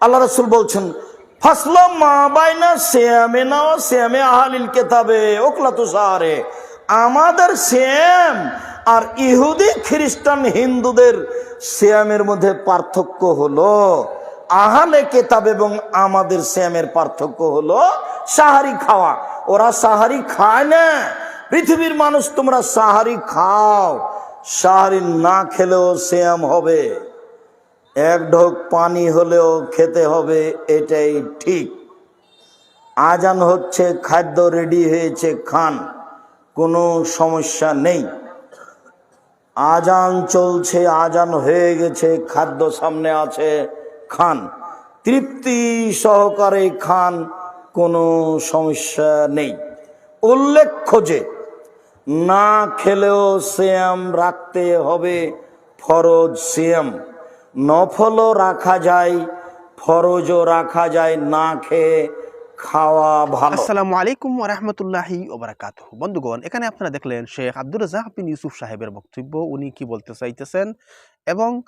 আল্লাহ রসুল বলছেন ফাসলাম মা বাইনা শ্যামে নাও শ্যামে আহালিল কেতাবে ওকলা তুষারে আমাদের শ্যাম আর ইহুদি, খ্রিস্টান, হিন্দুদের শ্যামের মধ্যে পার্থক্য হলো আহালে কেতাব এবং আমাদের শ্যামের পার্থক্য হলো সাহারি খাওয়া। ওরা সাহারি খায় না। পৃথিবীর মানুষ, তোমরা সাহারি খাও। সাহারি না খেলেও শ্যাম হবে। এক ঢোক পানি হলেও খেতে হবে, এটাই ঠিক। আজান হচ্ছে, খাদ্য রেডি হয়েছে, খান, কোনো সমস্যা নেই। আজান চলছে, আজান হয়ে গেছে, খাদ্য সামনে আছে, খান। তৃপ্তি সহকারে খান, কোনো সমস্যা নেই। উল্লেখ্য যে, না খেলেও শ্যাম রাখতে হবে, ফরজ শ্যাম নফলও রাখা যায়, ফরজও রাখা যায়, না খেয়ে খাওয়া ভালো। আসসালামু আলাইকুম রহমতুল্লাহি ওবরাকাত বন্ধুগণ, এখানে আপনারা দেখলেন শেখ আব্দুর রাজাক বিন ইউসুফ সাহেবের বক্তব্য। উনি কি বলতে চাইতেছেন? এবং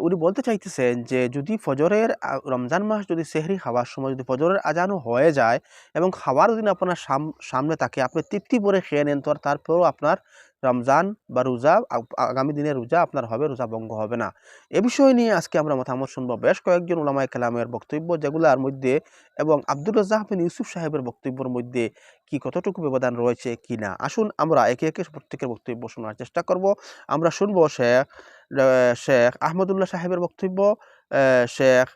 উনি বলতে চাইতেছেন যে, যদি ফজরের রমজান মাস যদি সেহরি খাওয়ার সময় যদি ফজরের আজানও হয়ে যায় এবং খাবার যদি আপনার সাম- সামনে থাকে, আপনি তৃপ্তি করে খেয়ে নেন, তো তারপরেও আপনার রমজান বা রোজা আগ- আগামী দিনের রোজা আপনার হবে, রোজা ভঙ্গ হবে না। এ বিষয় নিয়ে আজকে আমরা মতামত শুনব। বেশ কয়েকজন ওলামায় কালামের বক্তব্য, যেগুলোর মধ্যে এবং আব্দুর রাজ্জাক বিন ইউসুফ সাহেবের বক্তব্যের মধ্যে কি কতটুকু ব্যবধান রয়েছে কি না? আসুন আমরা একে একে প্রত্যেকের বক্তব্য শোনার চেষ্টা করব। আমরা শুনব শেখ শেখ আহমদুল্লাহ সাহেবের বক্তব্য শেখ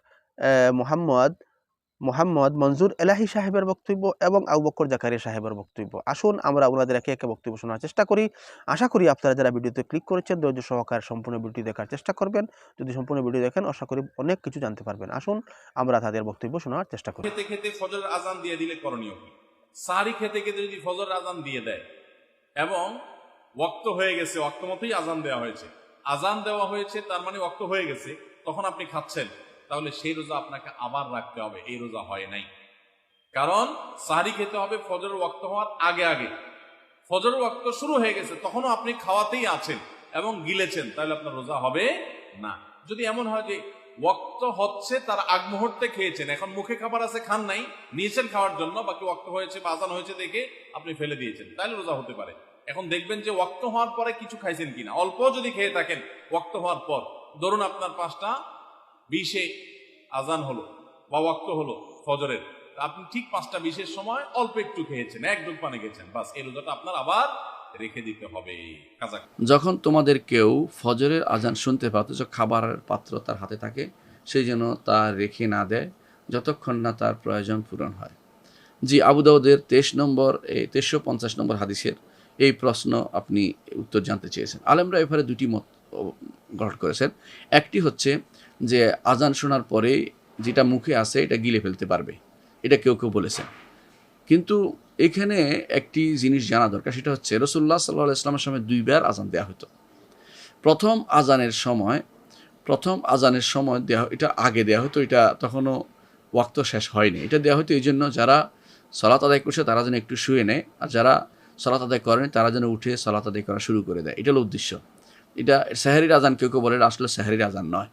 মোহাম্মদ মোহাম্মদ মঞ্জুর এলাহি সাহেবের বক্তব্য এবং আবু বকর জাকারিয়া সাহেবের বক্তব্য। আসুন আমরা ওনাদের একে একে বক্তব্য শোনার চেষ্টা করি। আশা করি আপনারা যারা ভিডিওতে ক্লিক করেছেন, ধৈর্য সহকারে সম্পূর্ণ ভিডিও দেখার চেষ্টা করবেন। যদি সম্পূর্ণ ভিডিও দেখেন, আশা করি অনেক কিছু জানতে পারবেন। আসুন আমরা তাদের বক্তব্য শোনার চেষ্টা করি। খেতে খেতে ফজরের আজান দিয়ে দিলে করণীয় কি? সাহারি খেতে খেতে যদি ফজর আজান দিয়ে দেয় এবং ওক্ত হয়ে গেছে ওক্ত মতোই আজান দেওয়া হয়েছে। আজান দেওয়া হয়েছে, তার মানে ওক্ত হয়ে গেছে, তখন আপনি খাচ্ছেন। তাহলে সেই রোজা আপনাকে আবার রাখতে হবে। এই রোজা হয় নাই। কারণ সাহারি খেতে হবে ফজরের ওয়াক্ত হওয়ার আগে আগে। ফজরের ওয়াক্ত শুরু হয়ে গেছে, তখনও আপনি খাওয়াতেই আছেন এবং গিলেছেন, তাহলে আপনার রোজা হবে না। যদি এমন হয় যে ওক্ত হচ্ছে, তার আগ মুহূর্তে খেয়েছেন, এখন মুখে খাবার আছে, খান নাই, নিয়েছেন খাওয়ার জন্য, বাকি ওক্ত হয়েছে বা আজান হয়েছে দেখে আপনি ফেলে দিয়েছেন, তাহলে রোজা হতে পারে। এখন দেখবেন যে ওক্ত হওয়ার পরে কিছু খাইছেন কিনা। অল্প যদি খেয়ে থাকেন ওক্ত হওয়ার পর। ধরুন আপনার পাঁচটা বিশে আজান হলো, বা ওক্ত হলো, ফজরের। আপনি ঠিক পাঁচটা বিশের সময় অল্প একটু খেয়েছেন, এক ডুব পানি খেয়েছেন বাস এই রোজাটা আপনার আবার রেখে দিতে হবে। যখন তোমাদের কেউ ফজরের আজান শুনতে পায়, অথচ খাবারের পাত্র তার হাতে থাকে সেই জন্য তা রেখে না দেয়, যতক্ষণ না তার প্রয়োজন পূরণ হয়। জি, আবু দাউদের তেইশ নম্বর এই তেইশশো পঞ্চাশ নম্বর হাদিসের এই প্রশ্ন আপনি উত্তর জানতে চেয়েছেন। আলেমরা এবারে দুটি মত গ্রহণ করেছেন। একটি হচ্ছে যে আজান শোনার পরে যেটা মুখে আসে, এটা গিলে ফেলতে পারবে। এটা কেউ কেউ বলেছেন। কিন্তু এখানে একটি জিনিস জানা দরকার, সেটা হচ্ছে রসুল্লাহ সাল্লাহ ইসলামের সময় দুইবার আজান দেওয়া হতো। প্রথম আজানের সময়, প্রথম আজানের সময় দেওয়া এটা আগে দেওয়া হতো, এটা তখনও ওয়াক্ত শেষ হয়নি। এটা দেওয়া হতো এই জন্য যারা সলাত আদায় করছে, তারা যেন একটু শুয়ে নেয়, আর যারা সলাত আদায় করেনি তারা যেন উঠে সলাত আদায় করা শুরু করে দেয়। এটা হলো উদ্দেশ্য। এটা সাহারির আজান কেউ কেউ বলে, আসলে সাহারির আজান নয়।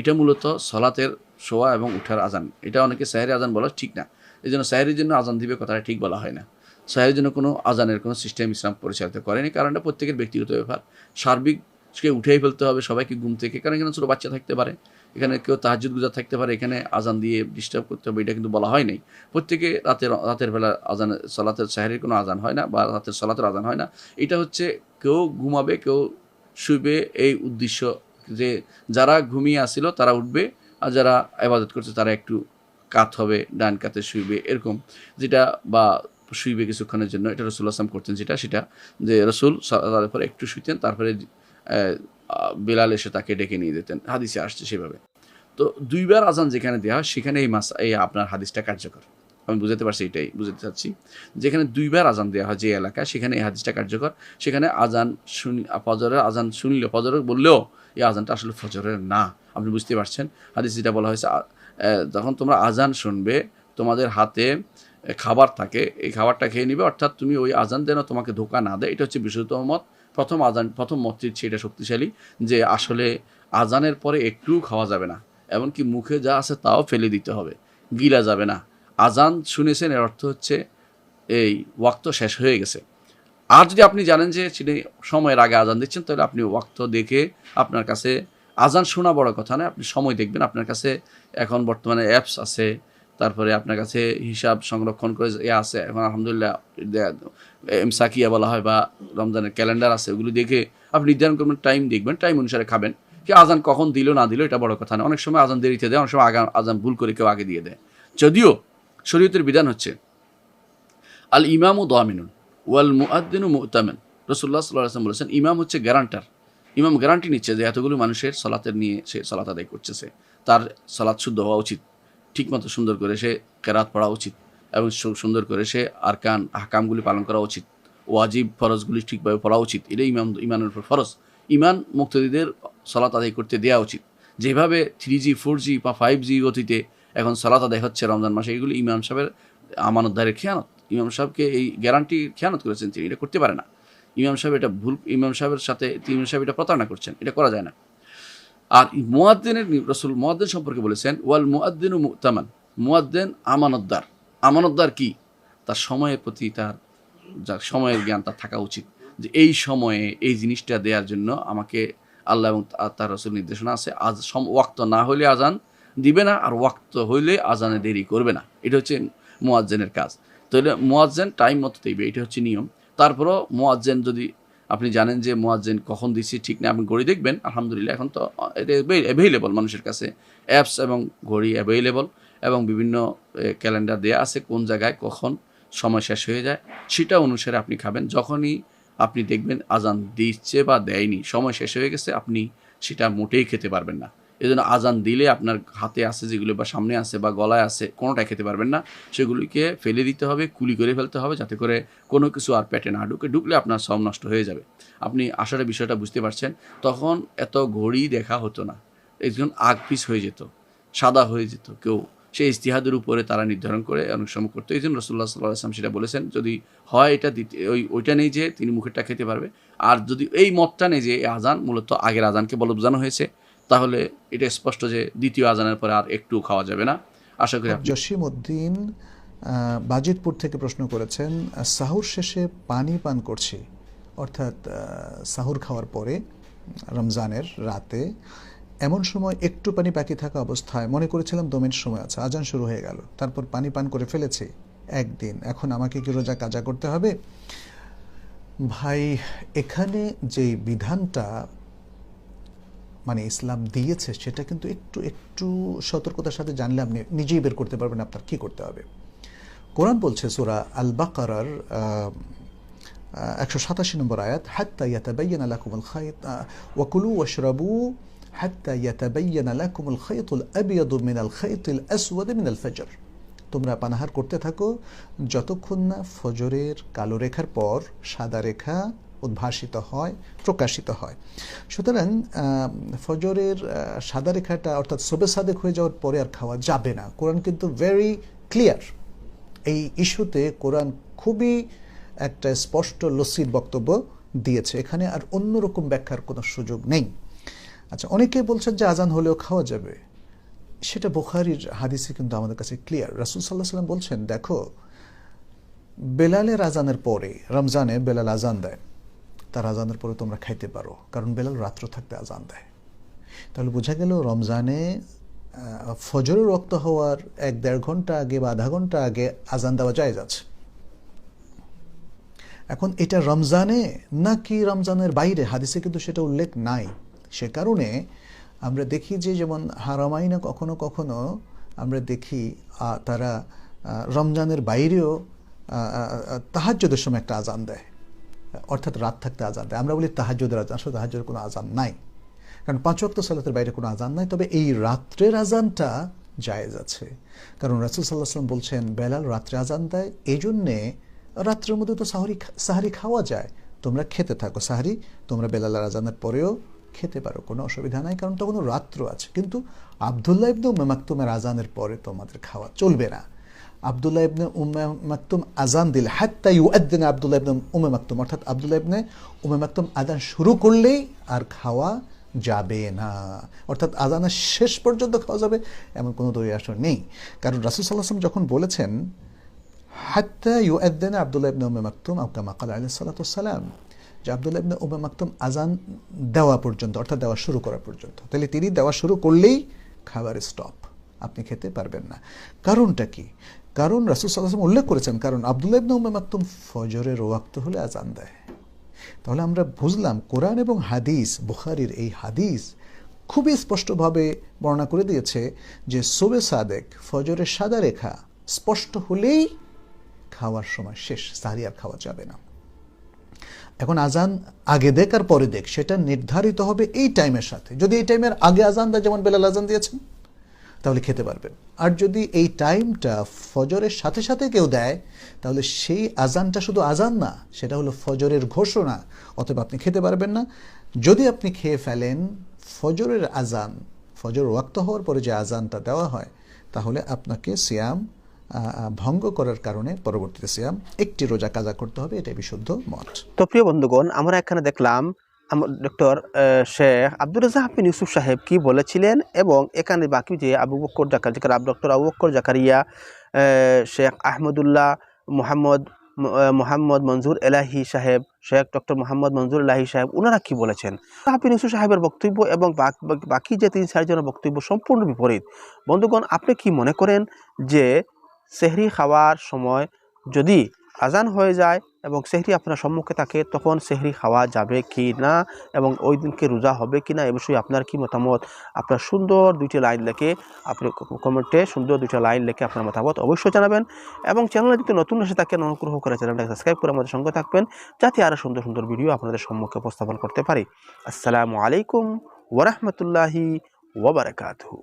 এটা মূলত সলাতের শোয়া এবং উঠার আজান। এটা অনেকে সাহারি আজান বলা ঠিক না। এই জন্য সাহারির জন্য আজান দিবে কথাটা ঠিক বলা হয় না। সাহারির জন্য কোনো আজানের কোনো সিস্টেম ইসলাম পরিচালিত করেনি। কারণটা প্রত্যেকের ব্যক্তিগত ব্যাপার। সার্বিক কে উঠেই ফেলতে হবে সবাইকে ঘুম থেকে। কারণ এখানে ছোটো বাচ্চা থাকতে পারে। এখানে কেউ তাহাজুদ গুজার থাকতে পারে। এখানে আজান দিয়ে ডিস্টার্ব করতে হবে। এটা কিন্তু বলা হয় নাই। প্রত্যেকে রাতের রাতের বেলা আজান, সলাতের সাহারির কোনো আজান হয় না বা রাতের সলাতের আজান হয় না। এটা হচ্ছে কেউ ঘুমাবে, কেউ শুইবে এই উদ্দেশ্য যে যারা ঘুমিয়ে আসছিল তারা উঠবে আর যারা আবাদত করছে, তারা একটু কাত হবে, ডান কাতে শুইবে, এরকম। যেটা বা শুইবে কিছুক্ষণের জন্য, এটা রসুল আসলাম করতেন যেটা, সেটা যে রসুল তারপরে একটু শুইতেন, তারপরে বেলাল এসে তাকে ডেকে নিয়ে যেতেন। হাদিসে আসছে সেভাবে। তো দুইবার আজান যেখানে দেওয়া হয়, সেখানে এই মাস, এই আপনার হাদিসটা কার্যকর। আমি বুঝাতে পারছি এটাই, বুঝাতে চাচ্ছি। যেখানে দুইবার আজান দেওয়া হয় যে এলাকায়, সেখানে এই হাদিসটা কার্যকর। সেখানে আজান শুন, ফজরের আজান শুনলে ফজরের বললেও এই আজানটা আসলে ফজরের না। আপনি বুঝতে পারছেন? হাদিস যেটা বলা হয়েছে যখন তোমরা আজান শুনবে, তোমাদের হাতে খাবার থাকে, এই খাবারটা খেয়ে নিবে, অর্থাৎ তুমি ওই আজান যেন তোমাকে ধোকা না দেয়, এটা হচ্ছে বিশুদ্ধতম মত। প্রথম আজান প্রথম মতটি এটা শক্তিশালী, যে আসলে আজানের পরে একটুও খাওয়া যাবে না। এমনকি মুখে যা আছে তাও ফেলে দিতে হবে, গিলা যাবে না। আজান শুনেছেন, এর অর্থ হচ্ছে এই ওয়াক্ত শেষ হয়ে গেছে। আর যদি আপনি জানেন যে তিনি সময়ের আগে আজান দিচ্ছেন, তাহলে আপনি ওয়াক্ত দেখে আপনার কাছে আজান শোনা বড় কথা নয়। আপনি সময় দেখবেন, আপনার কাছে এখন বর্তমানে অ্যাপস আছে, তারপরে আপনার কাছে হিসাব সংরক্ষণ করে এ আছে। এখন আলহামদুলিল্লাহ এমসাকিয়া বলা হয় বা রমজানের ক্যালেন্ডার আছে, ওগুলো দেখে আপনি নির্ধারণ করবেন টাইম দেখবেন টাইম অনুসারে খাবেন। কি আজান কখন দিল, না দিল, এটা বড় কথা না অনেক সময় আজান দেরিতে দেয়, অনেক সময় আগা, আজান ভুল করে কেউ আগে দিয়ে দেয়। যদিও শরীয়তের বিধান হচ্ছে আল ইমাম ইমামু দোয়ামিনুন ওয়াল মুআদ্দিনু মুতামেন। রসুল্লাহ সাল্লাহ বলেছেন, ইমাম হচ্ছে গ্যারান্টার। ইমাম গ্যারান্টি নিচ্ছে যে এতগুলো মানুষের সলাতের নিয়ে সে সলাত আদায় করতেছে তার সলাৎ শুদ্ধ হওয়া উচিত। ঠিকমতো সুন্দর করে সে কেরাত পড়া উচিত এবং সুন্দর করে সে আরকান, আহকামগুলি পালন করা উচিত। ওয়াজিব ফরজগুলি ঠিকভাবে পড়া উচিত। এটা ইমাম, ইমানের উপর ফরজ। ইমান মুক্তদিদের সলাত আদায় করতে দেওয়া উচিত। যেভাবে থ্রি জি, ফোর জি বা ফাইভ জি গতিতে এখন সলাত আদায় হচ্ছে রমজান মাসে, এগুলি ইমাম সাহেবের আমানতদারের খেয়ানত। ইমাম সাহেবকে এই গ্যারান্টি খেয়ানত করেছেন তিনি, এটা করতে পারে না। ইমাম সাহেব এটা ভুল, ইমাম সাহেবের সাথে ইমাম সাহেব এটা প্রতারণা করছেন, এটা করা যায় না। আর মুয়াদ্দিনের রসুল মুয়াদ্দিন সম্পর্কে বলেছেন, ওয়াল মুয়াদ্দিন ও মুতামান, মুয়াদ্দিন আমানতদার। আমানতদার কি? তার সময়ের প্রতি তার যা সময়ের জ্ঞান তার থাকা উচিত। যে এই সময়ে এই জিনিসটা দেওয়ার জন্য আমাকে আল্লাহ এবং তার রসুল নির্দেশনা আছে, আজ সম, ওয়াক্ত না হলে আজান দিবে না আর ওয়াক্ত হইলে আজানে দেরি করবে না। এটা হচ্ছে মোয়াজ্জেনের কাজ। তাহলে মোয়াজ্জেন টাইম মতো দিবে, এটা হচ্ছে নিয়ম। তারপরও মোয়াজ্জেন যদি আপনি জানেন যে মোয়াজ্জেন কখন দিচ্ছি ঠিক না আপনি ঘড়ি দেখবেন, আলহামদুলিল্লাহ, এখন তো এটা অ্যাভেলেবল মানুষের কাছে। অ্যাপস এবং ঘড়ি অ্যাভেলেবল এবং বিভিন্ন ক্যালেন্ডার দেওয়া আছে, কোন জায়গায়, কখন সময় শেষ হয়ে যায়, সেটা অনুসারে আপনি খাবেন। যখনই আপনি দেখবেন আজান দিচ্ছে বা দেয়নি, সময় শেষ হয়ে গেছে, আপনি সেটা মোটেই খেতে পারবেন না। এই জন্য আজান দিলে আপনার হাতে আছে যেগুলো বা সামনে আছে বা গলায় আছে কোনোটাই খেতে পারবেন না। সেগুলিকে ফেলে দিতে হবে, কুলি করে ফেলতে হবে যাতে করে কোনো কিছু আর পেটে না ঢুকে, ঢুকলে আপনার সব নষ্ট হয়ে যাবে। আপনি আসলে বিষয়টা বুঝতে পারছেন, তখন এত ঘড়ি দেখা হতো না। একজন আগ পিস হয়ে যেত, সাদা হয়ে যেত কেউ। সেই ইস্তিহাদের উপরে তারা নির্ধারণ করে, অনেক সময় করতো। এই জন্য রসুল্লাহ সাল্লাহ আসলাম সেটা বলেছেন, যদি হয় এটা দিতে, ওই, ওইটা নেই যে তিনি মুখেরটা খেতে পারবে। আর যদি এই মতটা নেই যে আজান মূলত আগের আজানকে বলে বোঝানো হয়েছে তাহলে এটা স্পষ্ট যে দ্বিতীয় আজানের পরে আর একটু খাওয়া যাবে না। আশা করি জসিম উদ্দিন বাজিতপুর থেকে প্রশ্ন করেছেন সাহুর শেষে পানি পান করছি, অর্থাৎ সাহুর খাওয়ার পরে, রমজানের রাতে, এমন সময় একটু পানি বাকি থাকা অবস্থায় মনে করেছিলাম দমের সময় আছে, আজান শুরু হয়ে গেল, তারপর পানি পান করে ফেলেছি, একদিন, এখন আমাকে কি রোজা কাজা করতে হবে? ভাই, এখানে যে বিধানটা মানে ইসলাম দিয়েছে সেটা কিন্তু একটু একটু সতর্কতার সাথে জানলে আপনি নিজেই বের করতে পারবেন আপনার কি করতে হবে। কোরআন বলছে সুরা আল বাকারার একশো সাতাশি নম্বর আয়াত, হাত্তা ইয়াতাবাইয়ান লাকুমুল খাইত ওয়াকুলু ওয়াশরাবু হাত্তা ইয়াতাবাইয়ান লাকুমুল খাইতুল আবিয়াদু মিনাল খাইতুল আসওয়াদ মিনাল ফজর। তোমরা পানাহার করতে থাকো, যতক্ষণ না ফজরের কালো রেখার পর সাদা রেখা উদ্ভাসিত হয়, প্রকাশিত হয়। সুতরাং ফজরের সাদা রেখাটা অর্থাৎ সবে সাদেক হয়ে যাওয়ার পরে আর খাওয়া যাবে না। কোরআন কিন্তু ভেরি ক্লিয়ার এই ইস্যুতে কোরআন খুবই একটা স্পষ্ট লসির বক্তব্য দিয়েছে। এখানে আর অন্যরকম ব্যাখ্যার কোনো সুযোগ নেই। আচ্ছা অনেকেই বলছেন যে আজান হলেও খাওয়া যাবে। সেটা বোখারির হাদিসে কিন্তু আমাদের কাছে ক্লিয়ার রাসুল সাল্লাহ সাল্লাম বলছেন, দেখো, বেলালের আজানের পরে, রমজানে বেলাল আজান দেয়। তার আজানের পরে তোমরা খাইতে পারো কারণ বেলাল রাত্র থাকতে আজান দেয়। তাহলে বোঝা গেল রমজানে আহ, ফজরের রক্ত হওয়ার এক দেড় ঘণ্টা আগে বা আধা ঘণ্টা আগে আজান দেওয়া যায় যাচ্ছে এখন এটা রমজানে নাকি রমজানের বাইরে? হাদিসে কিন্তু সেটা উল্লেখ নাই। সে কারণে আমরা দেখি যে যেমন হারামাইনা কখনো কখনো আমরা দেখি তারা রমজানের বাইরেও তাহাজ্যদের সময় একটা আজান দেয়। অর্থাৎ রাত থাকতে আজান দেয়। আমরা বলি তাহাজ্যদের আজান। আসলে তাহাজ্যদের কোনো আজান নাই। কারণ পাঁচ ওয়াক্ত সালাতের বাইরে কোনো আজান নাই। তবে এই রাত্রের আজানটা জায়েজ আছে। কারণ রাসুল সাল্লাহ সাল্লাম বলছেন, বেলাল রাত্রে আজান দেয়। এই জন্যে রাত্রের মধ্যে তো সাহরি সাহারি খাওয়া যায়। তোমরা খেতে থাকো সাহারি। তোমরা বেলালের আজানের পরেও খেতে পারো। কোনো অসুবিধা নাই। কারণ তখনও রাত্র আছে। কিন্তু আবদুল্লাহ ইবনে উম্মে মাকতুমের আজানের পরে তোমাদের খাওয়া চলবে না। আবদুল্লাহ ইবনে উম্মে মাকতুম আজান দিলে, হাত্তা ইউআদ্দিন আবদুল্লাহ ইবনে উম্মে মাকতুম। অর্থাৎ আবদুল্লাহ ইবনে উম্মে মাকতুম আজান শুরু করলেই আর খাওয়া যাবে না। অর্থাৎ আজানের শেষ পর্যন্ত খাওয়া যাবে এমন কোনো দই আসর নেই। কারণ রাসুল সাল্লাহাম যখন বলেছেন, হাত্তা ইউদ্দিন আবদুল্লাহ ইবনে উম্মে মাকতুম আবকা মাকাল আলী সালাতাম যে আবদুল্লাহ ইবনে উম্মে মাকতুম আজান দেওয়া পর্যন্ত, অর্থাৎ দেওয়া শুরু করা পর্যন্ত। তাহলে তিনি দেওয়া শুরু করলেই খাবার স্টপ আপনি খেতে পারবেন না। কারণটা কি? কারণ রাসুল সাল্লাহাম উল্লেখ করেছেন, কারণ আবদুল্লাহ ইবনে উম্মে মাকতুম ফজরের ওয়াক্ত হলে আজান দেয়। তাহলে আমরা বুঝলাম কোরআন এবং হাদিস, বুখারির এই হাদিস খুবই স্পষ্টভাবে বর্ণনা করে দিয়েছে যে সোবে সাদেক ফজরের সাদা রেখা স্পষ্ট হলেই খাওয়ার সময় শেষ সারি আর খাওয়া যাবে না। এখন আজান আগে দেখ আর পরে দেখ, সেটা নির্ধারিত হবে এই টাইমের সাথে। যদি এই টাইমের আগে আজান দেয়, যেমন বেলাল আজান দিয়েছেন তাহলে খেতে পারবেন আর যদি এই টাইমটা ফজরের সাথে সাথে কেউ দেয়, তাহলে সেই আজানটা শুধু আজান না, সেটা হলো ফজরের ঘোষণা অথবা আপনি খেতে পারবেন না। যদি আপনি খেয়ে ফেলেন ফজরের আজান ফজর ওয়াক্ত হওয়ার পরে যে আজানটা দেওয়া হয়, তাহলে আপনাকে সিয়াম ভঙ্গ করার কারণে পরবর্তীতে সিয়াম একটি রোজা কাজা করতে হবে, এটাই বিশুদ্ধ মত। তো প্রিয় বন্ধুগণ, আমরা এখানে দেখলাম ডক্টর শেখ আব্দুর রাজাক বিন ইউসুফ সাহেব কি বলেছিলেন? এবং এখানে বাকি যে আবু বক্কর জাকার ডক্টর আবু বক্কর জাকারিয়া শেখ আহমদুল্লাহ মোহাম্মদ মোহাম্মদ মঞ্জুর এলাহি সাহেব, শেখ ডক্টর মোহাম্মদ মঞ্জুর এলাহি সাহেব ওনারা কি বলেছেন? হাফিন ইউসুফ সাহেবের বক্তব্য এবং বাকি যে তিন চারজনের বক্তব্য সম্পূর্ণ বিপরীত। বন্ধুগণ, আপনি কি মনে করেন যে সেহরি খাওয়ার সময় যদি আজান হয়ে যায় এবং সেহরি আপনার সম্মুখে থাকে, তখন সেহরি খাওয়া যাবে কি না এবং ওই দিনকে রোজা হবে কি না এ বিষয়ে আপনার কি মতামত? আপনার সুন্দর দুইটি লাইন লেখে আপনি কমেন্টে সুন্দর দুইটা লাইন লেখে আপনার মতামত অবশ্যই জানাবেন এবং চ্যানেলে যদি নতুন এসে থাকেন, অনুগ্রহ করে চ্যানেলটাকে সাবস্ক্রাইব করে আমাদের সঙ্গে থাকবেন যাতে আরও সুন্দর সুন্দর ভিডিও আপনাদের সম্মুখে উপস্থাপন করতে পারি। আসসালামু আলাইকুম ওরহমতুল্লাহি ওবরাকাতহু